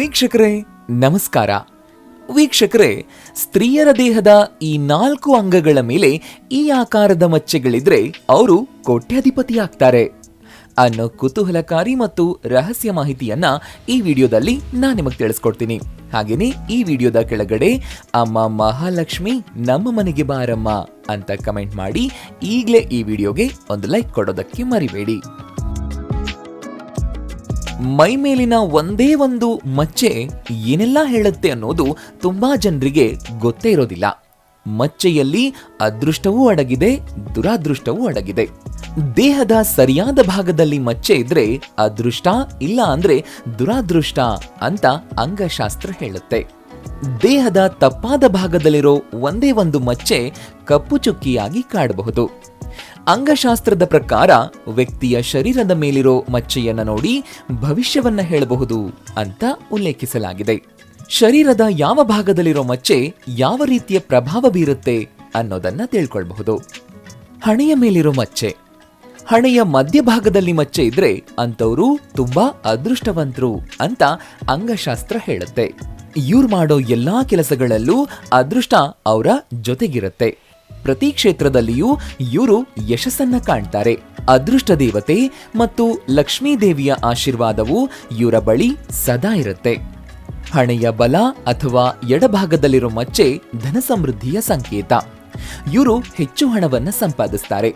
ವೀಕ್ಷಕರೇ, ನಮಸ್ಕಾರ. ವೀಕ್ಷಕರೇ, ಸ್ತ್ರೀಯರ ದೇಹದ ಈ ನಾಲ್ಕು ಅಂಗಗಳ ಮೇಲೆ ಈ ಆಕಾರದ ಮಚ್ಚೆಗಳಿದ್ರೆ ಅವರು ಕೋಟ್ಯಾಧಿಪತಿ ಆಗ್ತಾರೆ ಅನ್ನೋ ಕುತೂಹಲಕಾರಿ ಮತ್ತು ರಹಸ್ಯ ಮಾಹಿತಿಯನ್ನ ಈ ವಿಡಿಯೋದಲ್ಲಿ ನಾನು ನಿಮಗೆ ತಿಳಿಸ್ಕೊಡ್ತೀನಿ. ಹಾಗೇನೆ ಈ ವಿಡಿಯೋದ ಕೆಳಗಡೆ, ಅಮ್ಮ ಮಹಾಲಕ್ಷ್ಮಿ ನಮ್ಮ ಮನೆಗೆ ಬಾರಮ್ಮ ಅಂತ ಕಮೆಂಟ್ ಮಾಡಿ ಈಗಲೇ ಈ ವಿಡಿಯೋಗೆ ಒಂದು ಲೈಕ್ ಕೊಡೋದಕ್ಕೆ ಮರಿಬೇಡಿ. ಮೈ ಮೇಲಿನ ಒಂದೇ ಒಂದು ಮಚ್ಚೆ ಏನೆಲ್ಲ ಹೇಳುತ್ತೆ ಅನ್ನೋದು ತುಂಬಾ ಜನರಿಗೆ ಗೊತ್ತೇ ಇರೋದಿಲ್ಲ. ಮಚ್ಚೆಯಲ್ಲಿ ಅದೃಷ್ಟವೂ ಅಡಗಿದೆ, ದುರಾದೃಷ್ಟವೂ ಅಡಗಿದೆ. ದೇಹದ ಸರಿಯಾದ ಭಾಗದಲ್ಲಿ ಮಚ್ಚೆ ಇದ್ರೆ ಅದೃಷ್ಟ ಇಲ್ಲ ಅಂದ್ರೆ ದುರಾದೃಷ್ಟ ಅಂತ ಅಂಗಶಾಸ್ತ್ರ ಹೇಳುತ್ತೆ. ದೇಹದ ತಪ್ಪಾದ ಭಾಗದಲ್ಲಿರೋ ಒಂದೇ ಒಂದು ಮಚ್ಚೆ ಕಪ್ಪು ಚುಕ್ಕಿಯಾಗಿ ಕಾಡಬಹುದು. ಅಂಗಶಾಸ್ತ್ರದ ಪ್ರಕಾರ ವ್ಯಕ್ತಿಯ ಶರೀರದ ಮೇಲಿರೋ ಮಚ್ಚೆಯನ್ನ ನೋಡಿ ಭವಿಷ್ಯವನ್ನ ಹೇಳಬಹುದು ಅಂತ ಉಲ್ಲೇಖಿಸಲಾಗಿದೆ. ಶರೀರದ ಯಾವ ಭಾಗದಲ್ಲಿರೋ ಮಚ್ಚೆ ಯಾವ ರೀತಿಯ ಪ್ರಭಾವ ಬೀರುತ್ತೆ ಅನ್ನೋದನ್ನ ತಿಳ್ಕೊಳ್ಬಹುದು. ಹಣೆಯ ಮೇಲಿರೋ ಮಚ್ಚೆ. ಹಣೆಯ ಮಧ್ಯಭಾಗದಲ್ಲಿ ಮಚ್ಚೆ ಇದ್ರೆ ಅಂತವರು ತುಂಬಾ ಅದೃಷ್ಟವಂತರು ಅಂತ ಅಂಗಶಾಸ್ತ್ರ ಹೇಳುತ್ತೆ. ಇವ್ರು ಮಾಡೋ ಎಲ್ಲಾ ಕೆಲಸಗಳಲ್ಲೂ ಅದೃಷ್ಟ ಅವರ ಜೊತೆಗಿರುತ್ತೆ. ಪ್ರತಿ ಕ್ಷೇತ್ರದಲ್ಲಿಯೂ ಇವರು ಯಶಸ್ಸನ್ನ ಕಾಣ್ತಾರೆ. ಅದೃಷ್ಟ ದೇವತೆ ಮತ್ತು ಲಕ್ಷ್ಮೀ ದೇವಿಯ ಆಶೀರ್ವಾದವು ಇವರ ಬಳಿ ಸದಾ ಇರುತ್ತೆ. ಹಣೆಯ ಬಲ ಅಥವಾ ಎಡಭಾಗದಲ್ಲಿರೋ ಮಚ್ಚೆ ಧನ ಸಮೃದ್ಧಿಯ ಸಂಕೇತ. ಇವರು ಹೆಚ್ಚು ಹಣವನ್ನ ಸಂಪಾದಿಸ್ತಾರೆ.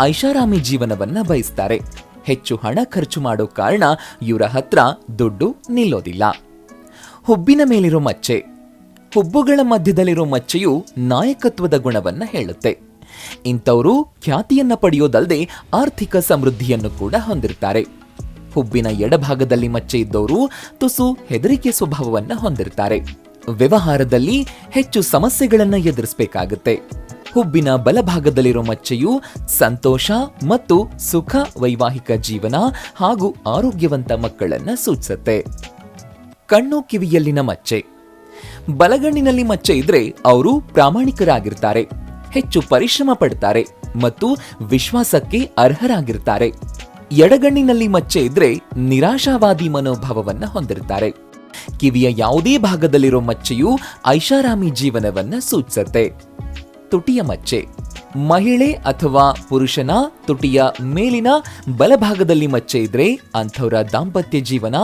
ಐಷಾರಾಮಿ ಜೀವನವನ್ನ ಬಯಸ್ತಾರೆ. ಹೆಚ್ಚು ಹಣ ಖರ್ಚು ಮಾಡೋ ಕಾರಣ ಇವರ ಹತ್ರ ದುಡ್ಡು ನಿಲ್ಲೋದಿಲ್ಲ. ಹುಬ್ಬಿನ ಮೇಲಿರೋ ಮಚ್ಚೆ ಹುಬ್ಬುಗಳ ಮಧ್ಯದಲ್ಲಿರೋ ಮಚ್ಚೆಯು ನಾಯಕತ್ವದ ಗುಣವನ್ನ ಹೇಳುತ್ತೆ. ಇಂಥವರು ಖ್ಯಾತಿಯನ್ನ ಪಡೆಯೋದಲ್ಲದೆ ಆರ್ಥಿಕ ಸಮೃದ್ಧಿಯನ್ನು ಕೂಡ ಹೊಂದಿರ್ತಾರೆ. ಹುಬ್ಬಿನ ಎಡಭಾಗದಲ್ಲಿ ಮಚ್ಚೆ ಇದ್ದವರು ತುಸು ಹೆದರಿಕೆ ಸ್ವಭಾವವನ್ನ ಹೊಂದಿರ್ತಾರೆ. ವ್ಯವಹಾರದಲ್ಲಿ ಹೆಚ್ಚು ಸಮಸ್ಯೆಗಳನ್ನ ಎದುರಿಸಬೇಕಾಗುತ್ತೆ. ಹುಬ್ಬಿನ ಬಲಭಾಗದಲ್ಲಿರೋ ಮಚ್ಚೆಯು ಸಂತೋಷ ಮತ್ತು ಸುಖ, ವೈವಾಹಿಕ ಜೀವನ ಹಾಗೂ ಆರೋಗ್ಯವಂತ ಮಕ್ಕಳನ್ನ ಸೂಚಿಸುತ್ತೆ. ಕಣ್ಣು ಕಿವಿಯಲ್ಲಿನ ಮಚ್ಚೆ. ಬಲಗಣ್ಣಿನಲ್ಲಿ ಮಚ್ಚೆ ಇದ್ರೆ ಅವರು ಪ್ರಾಮಾಣಿಕರಾಗಿರ್ತಾರೆ. ಹೆಚ್ಚು ಪರಿಶ್ರಮ ಪಡ್ತಾರೆ ಮತ್ತು ವಿಶ್ವಾಸಕ್ಕೆ ಅರ್ಹರಾಗಿರ್ತಾರೆ. ಎಡಗಣ್ಣಿನಲ್ಲಿ ಮಚ್ಚೆ ಇದ್ರೆ ನಿರಾಶಾವಾದಿ ಮನೋಭಾವವನ್ನು ಹೊಂದಿರ್ತಾರೆ. ಕಿವಿಯ ಯಾವುದೇ ಭಾಗದಲ್ಲಿರೋ ಮಚ್ಚೆಯು ಐಷಾರಾಮಿ ಜೀವನವನ್ನ ಸೂಚಿಸುತ್ತೆ. ತುಟಿಯ ಮಚ್ಚೆ. ಮಹಿಳೆ ಅಥವಾ ಪುರುಷನ ತುಟಿಯ ಮೇಲಿನ ಬಲಭಾಗದಲ್ಲಿ ಮಚ್ಚೆ ಇದ್ರೆ ಅಂಥವರ ದಾಂಪತ್ಯ ಜೀವನ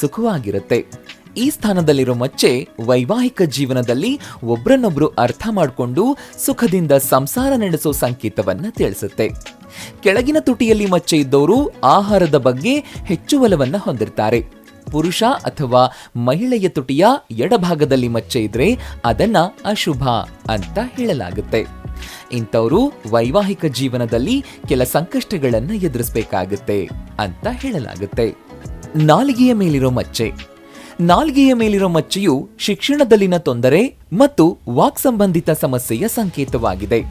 ಸುಖವಾಗಿರುತ್ತೆ. ಈ ಸ್ಥಾನದಲ್ಲಿರೋ ಮಚ್ಚೆ ವೈವಾಹಿಕ ಜೀವನದಲ್ಲಿ ಒಬ್ರನ್ನೊಬ್ರು ಅರ್ಥ ಮಾಡಿಕೊಂಡು ಸುಖದಿಂದ ಸಂಸಾರ ನಡೆಸೋ ಸಂಕೇತವನ್ನ ತಿಳಿಸುತ್ತೆ. ಕೆಳಗಿನ ತುಟಿಯಲ್ಲಿ ಮಚ್ಚೆ ಇದ್ದವರು ಆಹಾರದ ಬಗ್ಗೆ ಹೆಚ್ಚು ಒಲವನ್ನ ಹೊಂದಿರ್ತಾರೆ. ಪುರುಷ ಅಥವಾ ಮಹಿಳೆಯ ತುಟಿಯ ಎಡಭಾಗದಲ್ಲಿ ಮಚ್ಚೆ ಇದ್ರೆ ಅದನ್ನ ಅಶುಭ ಅಂತ ಹೇಳಲಾಗುತ್ತೆ. ಇಂಥವರು ವೈವಾಹಿಕ ಜೀವನದಲ್ಲಿ ಕೆಲ ಸಂಕಷ್ಟಗಳನ್ನು ಎದುರಿಸಬೇಕಾಗುತ್ತೆ ಅಂತ ಹೇಳಲಾಗುತ್ತೆ. ನಾಲಿಗೆಯ ಮೇಲಿರೋ ಮಚ್ಚೆ ನಾಲ್ಗೆಯ ಮೇಲಿರೋ ಮಚ್ಚೆಯು ಶಿಕ್ಷಣದಲ್ಲಿನ ತೊಂದರೆ ಮತ್ತು ವಾಕ್ ಸಂಬಂಧಿತ ಸಮಸ್ಯೆಯ ಸಂಕೇತವಾಗಿದೆ.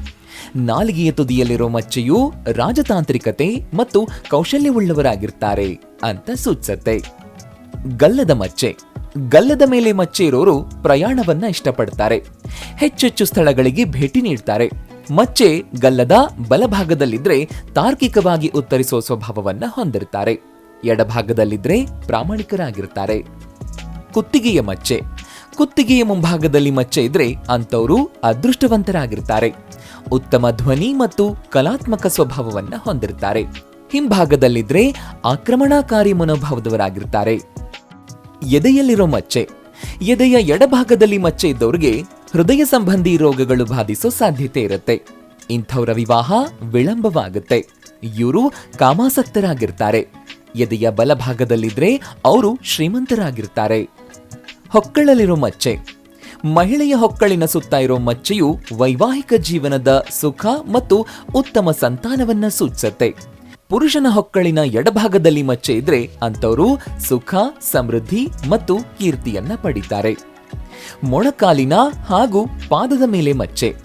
ನಾಲ್ಗೆಯ ತುದಿಯಲ್ಲಿರೋ ಮಚ್ಚೆಯು ರಾಜತಾಂತ್ರಿಕತೆ ಮತ್ತು ಕೌಶಲ್ಯವುಳ್ಳವರಾಗಿರ್ತಾರೆ ಅಂತ ಸೂಚಿಸುತ್ತೆ. ಗಲ್ಲದ ಮಚ್ಚೆ. ಗಲ್ಲದ ಮೇಲೆ ಮಚ್ಚೆ ಇರೋರು ಪ್ರಯಾಣವನ್ನ ಇಷ್ಟಪಡ್ತಾರೆ. ಹೆಚ್ಚೆಚ್ಚು ಸ್ಥಳಗಳಿಗೆ ಭೇಟಿ ನೀಡ್ತಾರೆ. ಮಚ್ಚೆ ಗಲ್ಲದ ಬಲಭಾಗದಲ್ಲಿದ್ರೆ ತಾರ್ಕಿಕವಾಗಿ ಉತ್ತರಿಸುವ ಸ್ವಭಾವವನ್ನ ಹೊಂದಿರ್ತಾರೆ. ಎಡಭಾಗದಲ್ಲಿದ್ರೆ ಪ್ರಾಮಾಣಿಕರಾಗಿರ್ತಾರೆ. ಕುತ್ತಿಗೆಯ ಮಚ್ಚೆ. ಕುತ್ತಿಗೆಯ ಮುಂಭಾಗದಲ್ಲಿ ಮಚ್ಚೆ ಇದ್ರೆ ಅಂಥವರು ಅದೃಷ್ಟವಂತರಾಗಿರ್ತಾರೆ. ಉತ್ತಮ ಧ್ವನಿ ಮತ್ತು ಕಲಾತ್ಮಕ ಸ್ವಭಾವವನ್ನ ಹೊಂದಿರ್ತಾರೆ. ಹಿಂಭಾಗದಲ್ಲಿದ್ರೆ ಆಕ್ರಮಣಕಾರಿ ಮನೋಭಾವದವರಾಗಿರ್ತಾರೆ. ಎದೆಯಲ್ಲಿರೋ ಮಚ್ಚೆ. ಎದೆಯ ಎಡಭಾಗದಲ್ಲಿ ಮಚ್ಚೆ ಇದ್ದವರಿಗೆ ಹೃದಯ ಸಂಬಂಧಿ ರೋಗಗಳು ಬಾಧಿಸೋ ಸಾಧ್ಯತೆ ಇರುತ್ತೆ. ಇಂಥವರ ವಿವಾಹ ವಿಳಂಬವಾಗುತ್ತೆ. ಇವರು ಕಾಮಾಸಕ್ತರಾಗಿರ್ತಾರೆ. ಎದೆಯ ಬಲಭಾಗದಲ್ಲಿದ್ರೆ ಅವರು ಶ್ರೀಮಂತರಾಗಿರ್ತಾರೆ. ಹೊಕ್ಕಳಲ್ಲಿರೋ ಮಚ್ಚೆ. ಮಹಿಳೆಯ ಹೊಕ್ಕಳಿನ ಸುತ್ತ ಇರೋ ಮಚ್ಚೆಯು ವೈವಾಹಿಕ ಜೀವನದ ಸುಖ ಮತ್ತು ಉತ್ತಮ ಸಂತಾನವನ್ನ ಸೂಚಿಸುತ್ತೆ. ಪುರುಷನ ಹೊಕ್ಕಳಿನ ಎಡಭಾಗದಲ್ಲಿ ಮಚ್ಚೆ ಇದ್ರೆ ಅಂತವರು ಸುಖ, ಸಮೃದ್ಧಿ ಮತ್ತು ಕೀರ್ತಿಯನ್ನ ಪಡಿತಾರೆ. ಮೊಣಕಾಲಿನ ಹಾಗೂ ಪಾದದ ಮೇಲೆ ಮಚ್ಚೆ.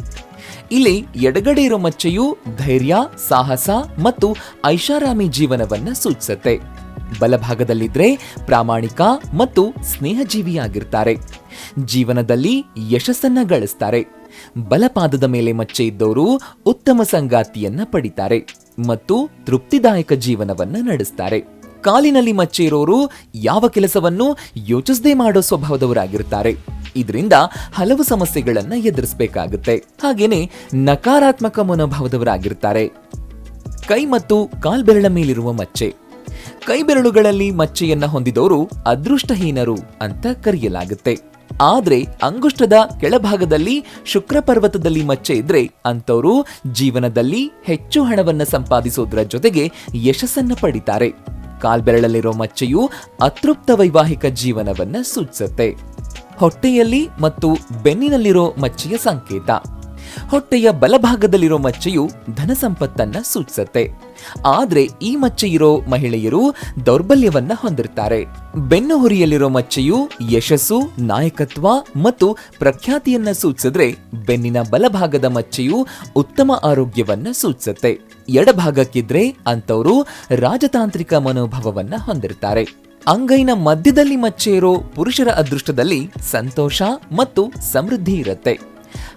ಇಲ್ಲಿ ಎಡಗಡೆ ಇರೋ ಮಚ್ಚೆಯು ಧೈರ್ಯ, ಸಾಹಸ ಮತ್ತು ಐಷಾರಾಮಿ ಜೀವನವನ್ನ ಸೂಚಿಸುತ್ತೆ. ಬಲಭಾಗದಲ್ಲಿದ್ರೆ ಪ್ರಾಮಾಣಿಕ ಮತ್ತು ಸ್ನೇಹಜೀವಿಯಾಗಿರ್ತಾರೆ. ಜೀವನದಲ್ಲಿ ಯಶಸ್ಸನ್ನ ಗಳಿಸ್ತಾರೆ. ಬಲಪಾದದ ಮೇಲೆ ಮಚ್ಚೆ ಇದ್ದವರು ಉತ್ತಮ ಸಂಗಾತಿಯನ್ನ ಪಡಿತಾರೆ ಮತ್ತು ತೃಪ್ತಿದಾಯಕ ಜೀವನವನ್ನ ನಡೆಸ್ತಾರೆ. ಕಾಲಿನಲ್ಲಿ ಮಚ್ಚೆ ಇರೋರು ಯಾವ ಕೆಲಸವನ್ನು ಯೋಚಿಸದೆ ಮಾಡೋ ಸ್ವಭಾವದವರಾಗಿರ್ತಾರೆ. ಇದರಿಂದ ಹಲವು ಸಮಸ್ಯೆಗಳನ್ನ ಎದುರಿಸಬೇಕಾಗುತ್ತೆ. ಹಾಗೇನೆ ನಕಾರಾತ್ಮಕ ಮನೋಭಾವದವರಾಗಿರ್ತಾರೆ. ಕೈ ಮತ್ತು ಕಾಲ್ಬೆರಳ ಮೇಲಿರುವ ಮಚ್ಚೆ. ಕೈ ಬೆರಳುಗಳಲ್ಲಿ ಮಚ್ಚೆಯನ್ನ ಹೊಂದಿದವರು ಅದೃಷ್ಟಹೀನರು ಅಂತ ಕರೆಯಲಾಗುತ್ತೆ. ಆದ್ರೆ ಅಂಗುಷ್ಟದ ಕೆಳಭಾಗದಲ್ಲಿ ಶುಕ್ರ ಪರ್ವತದಲ್ಲಿ ಮಚ್ಚೆ ಇದ್ರೆ ಅಂತವರು ಜೀವನದಲ್ಲಿ ಹೆಚ್ಚು ಹಣವನ್ನ ಸಂಪಾದಿಸೋದ್ರ ಜೊತೆಗೆ ಯಶಸ್ಸನ್ನ ಪಡಿತಾರೆ. ಕಾಲ್ಬೆರಳಲ್ಲಿರೋ ಮಚ್ಚೆಯು ಅತೃಪ್ತ ವೈವಾಹಿಕ ಜೀವನವನ್ನ ಸೂಚಿಸುತ್ತೆ. ಹೊಟ್ಟೆಯಲ್ಲಿ ಮತ್ತು ಬೆನ್ನಿನಲ್ಲಿರೋ ಮಚ್ಚೆಯ ಸಂಕೇತ. ಹೊಟ್ಟೆಯ ಬಲಭಾಗದಲ್ಲಿರೋ ಮಚ್ಚೆಯು ಧನ ಸಂಪತ್ತನ್ನ ಸೂಚಿಸುತ್ತೆ. ಆದ್ರೆ ಈ ಮಚ್ಚೆ ಇರೋ ಮಹಿಳೆಯರು ದೌರ್ಬಲ್ಯವನ್ನ ಹೊಂದಿರ್ತಾರೆ. ಬೆನ್ನು ಹುರಿಯಲ್ಲಿರೋ ಮಚ್ಚೆಯು ಯಶಸ್ಸು, ನಾಯಕತ್ವ ಮತ್ತು ಪ್ರಖ್ಯಾತಿಯನ್ನ ಸೂಚಿಸಿದ್ರೆ ಬೆನ್ನಿನ ಬಲಭಾಗದ ಮಚ್ಚೆಯು ಉತ್ತಮ ಆರೋಗ್ಯವನ್ನ ಸೂಚಿಸುತ್ತೆ. ಎಡಭಾಗಕ್ಕಿದ್ರೆ ಅಂತವರು ರಾಜತಾಂತ್ರಿಕ ಮನೋಭಾವವನ್ನ ಹೊಂದಿರ್ತಾರೆ. ಅಂಗೈನ ಮಧ್ಯದಲ್ಲಿ ಮಚ್ಚೆ ಇರೋ ಪುರುಷರ ಅದೃಷ್ಟದಲ್ಲಿ ಸಂತೋಷ ಮತ್ತು ಸಮೃದ್ಧಿ ಇರುತ್ತೆ.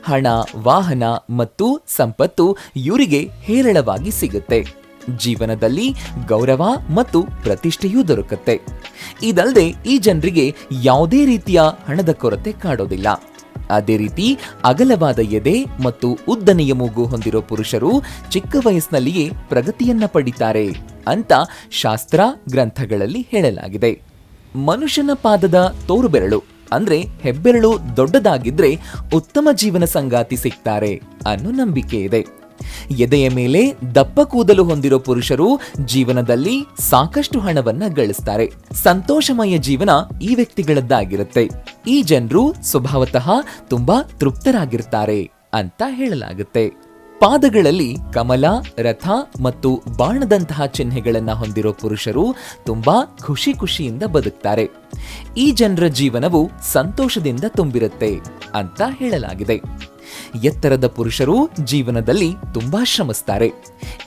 ಹಣ, ವಾಹನ ಮತ್ತು ಸಂಪತ್ತು ಇವರಿಗೆ ಹೇರಳವಾಗಿ ಸಿಗುತ್ತೆ. ಜೀವನದಲ್ಲಿ ಗೌರವ ಮತ್ತು ಪ್ರತಿಷ್ಠೆಯೂ ದೊರಕುತ್ತೆ. ಇದಲ್ಲದೆ ಈ ಜನರಿಗೆ ಯಾವುದೇ ರೀತಿಯ ಹಣದ ಕೊರತೆ ಕಾಡೋದಿಲ್ಲ. ಅದೇ ರೀತಿ ಅಗಲವಾದ ಎದೆ ಮತ್ತು ಉದ್ದನೆಯ ಮೂಗು ಹೊಂದಿರೋ ಪುರುಷರು ಚಿಕ್ಕ ವಯಸ್ಸಿನಲ್ಲಿಯೇ ಪ್ರಗತಿಯನ್ನ ಪಡಿತಾರೆ ಅಂತ ಶಾಸ್ತ್ರ ಗ್ರಂಥಗಳಲ್ಲಿ ಹೇಳಲಾಗಿದೆ. ಮನುಷ್ಯನ ಪಾದದ ತೋರು ಬೆರಳು ಅಂದ್ರೆ ಹೆಬ್ಬೆರಳು ದೊಡ್ಡದಾಗಿದ್ರೆ ಉತ್ತಮ ಜೀವನ ಸಂಗಾತಿ ಸಿಗ್ತಾರೆ ಅನ್ನೋ ನಂಬಿಕೆ ಇದೆ. ಎದೆಯ ಮೇಲೆ ದಪ್ಪ ಕೂದಲು ಹೊಂದಿರೋ ಪುರುಷರು ಜೀವನದಲ್ಲಿ ಸಾಕಷ್ಟು ಹಣವನ್ನ ಗಳಿಸ್ತಾರೆ. ಸಂತೋಷಮಯ ಜೀವನ ಈ ವ್ಯಕ್ತಿಗಳದ್ದಾಗಿರುತ್ತೆ. ಈ ಜನರು ಸ್ವಭಾವತಃ ತುಂಬಾ ತೃಪ್ತರಾಗಿರ್ತಾರೆ ಅಂತ ಹೇಳಲಾಗುತ್ತೆ. ಪಾದಗಳಲ್ಲಿ ಕಮಲ, ರಥ ಮತ್ತು ಬಾಣದಂತಹ ಚಿಹ್ನೆಗಳನ್ನು ಹೊಂದಿರೋ ಪುರುಷರು ತುಂಬಾ ಖುಷಿ ಖುಷಿಯಿಂದ ಬದುಕ್ತಾರೆ. ಈ ಜನರ ಜೀವನವು ಸಂತೋಷದಿಂದ ತುಂಬಿರುತ್ತೆ ಅಂತ ಹೇಳಲಾಗಿದೆ. ಎತ್ತರದ ಪುರುಷರು ಜೀವನದಲ್ಲಿ ತುಂಬಾ ಶ್ರಮಿಸ್ತಾರೆ.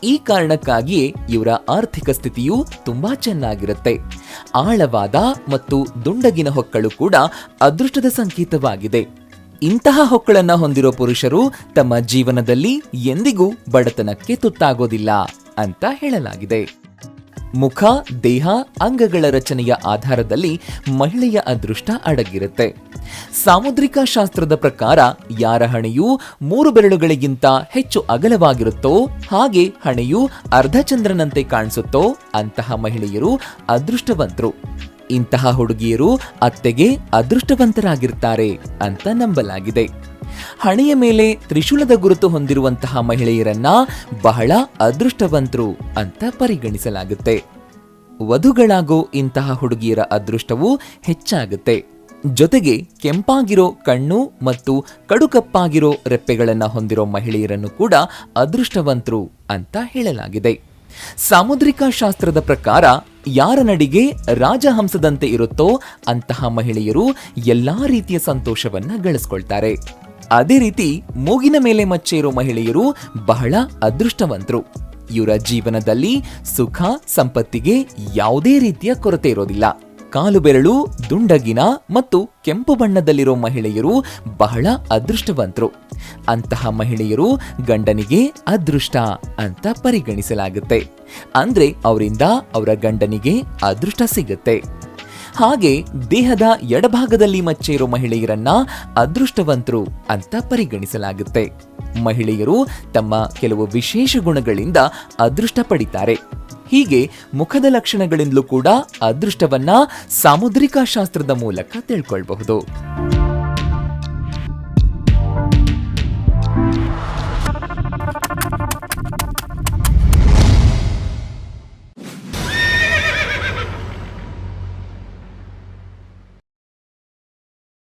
ಈ ಕಾರಣಕ್ಕಾಗಿಯೇ ಇವರ ಆರ್ಥಿಕ ಸ್ಥಿತಿಯು ತುಂಬಾ ಚೆನ್ನಾಗಿರುತ್ತೆ. ಆಳವಾದ ಮತ್ತು ದುಂಡಗಿನ ಹೊಕ್ಕಳು ಕೂಡ ಅದೃಷ್ಟದ ಸಂಕೇತವಾಗಿದೆ. ಇಂತಹ ಹೊಕ್ಕಳನ್ನ ಹೊಂದಿರೋ ಪುರುಷರು ತಮ್ಮ ಜೀವನದಲ್ಲಿ ಎಂದಿಗೂ ಬಡತನಕ್ಕೆ ತುತ್ತಾಗೋದಿಲ್ಲ ಅಂತ ಹೇಳಲಾಗಿದೆ. ಮುಖ, ದೇಹ, ಅಂಗಗಳ ರಚನೆಯ ಆಧಾರದಲ್ಲಿ ಮಹಿಳೆಯ ಅದೃಷ್ಟ ಅಡಗಿರುತ್ತೆ. ಸಾಮುದ್ರಿಕ ಶಾಸ್ತ್ರದ ಪ್ರಕಾರ ಯಾರ ಹಣೆಯು ಮೂರು ಬೆರಳುಗಳಿಗಿಂತ ಹೆಚ್ಚು ಅಗಲವಾಗಿರುತ್ತೋ ಹಾಗೆ ಹಣೆಯು ಅರ್ಧಚಂದ್ರನಂತೆ ಕಾಣಿಸುತ್ತೋ ಅಂತಹ ಮಹಿಳೆಯರು ಅದೃಷ್ಟವಂತರು. ಇಂತಹ ಹುಡುಗಿಯರು ಅತ್ತೆಗೆ ಅದೃಷ್ಟವಂತರಾಗಿರ್ತಾರೆ ಅಂತ ನಂಬಲಾಗಿದೆ. ಹಣೆಯ ಮೇಲೆ ತ್ರಿಶೂಲದ ಗುರುತು ಹೊಂದಿರುವಂತಹ ಮಹಿಳೆಯರನ್ನ ಬಹಳ ಅದೃಷ್ಟವಂತರು ಅಂತ ಪರಿಗಣಿಸಲಾಗುತ್ತೆ. ವಧುಗಳಾಗೋ ಇಂತಹ ಹುಡುಗಿಯರ ಅದೃಷ್ಟವು ಹೆಚ್ಚಾಗುತ್ತೆ. ಜೊತೆಗೆ ಕೆಂಪಾಗಿರೋ ಕಣ್ಣು ಮತ್ತು ಕಡುಕಪ್ಪಾಗಿರೋ ರೆಪ್ಪೆಗಳನ್ನು ಹೊಂದಿರೋ ಮಹಿಳೆಯರನ್ನು ಕೂಡ ಅದೃಷ್ಟವಂತರು ಅಂತ ಹೇಳಲಾಗಿದೆ. ಸಾಮುದ್ರಿಕ ಶಾಸ್ತ್ರದ ಪ್ರಕಾರ ಯಾರ ನಡಿಗೆ ರಾಜಹಂಸದಂತೆ ಇರುತ್ತೋ ಅಂತಹ ಮಹಿಳೆಯರು ಎಲ್ಲಾ ರೀತಿಯ ಸಂತೋಷವನ್ನ ಗಳಿಸ್ಕೊಳ್ತಾರೆ. ಅದೇ ರೀತಿ ಮೂಗಿನ ಮೇಲೆ ಮಚ್ಚೆ ಇರೋ ಮಹಿಳೆಯರು ಬಹಳ ಅದೃಷ್ಟವಂತರು. ಇವರ ಜೀವನದಲ್ಲಿ ಸುಖ, ಸಂಪತ್ತಿಗೆ ಯಾವುದೇ ರೀತಿಯ ಕೊರತೆ ಇರೋದಿಲ್ಲ. ಕಾಲು ಬೆರಳು ದುಂಡಗಿನ ಮತ್ತು ಕೆಂಪು ಬಣ್ಣದಲ್ಲಿರೋ ಮಹಿಳೆಯರು ಬಹಳ ಅದೃಷ್ಟವಂತರು. ಅಂತಹ ಮಹಿಳೆಯರು ಗಂಡನಿಗೆ ಅದೃಷ್ಟ ಅಂತ ಪರಿಗಣಿಸಲಾಗುತ್ತೆ. ಅಂದ್ರೆ ಅವರಿಂದ ಅವರ ಗಂಡನಿಗೆ ಅದೃಷ್ಟ ಸಿಗುತ್ತೆ. ಹಾಗೆ ದೇಹದ ಎಡಭಾಗದಲ್ಲಿ ಮಚ್ಚೆ ಇರೋ ಮಹಿಳೆಯರನ್ನ ಅದೃಷ್ಟವಂತರು ಅಂತ ಪರಿಗಣಿಸಲಾಗುತ್ತೆ. ಮಹಿಳೆಯರು ತಮ್ಮ ಕೆಲವು ವಿಶೇಷ ಗುಣಗಳಿಂದ ಅದೃಷ್ಟ ಪಡಿತಾರೆ. ಹೀಗೆ ಮುಖದ ಲಕ್ಷಣಗಳಿಂದಲೂ ಕೂಡ ಅದೃಷ್ಟವನ್ನ ಸಾಮುದ್ರಿಕ ಶಾಸ್ತ್ರದ ಮೂಲಕ ತಿಳ್ಕೊಳ್ಬಹುದು.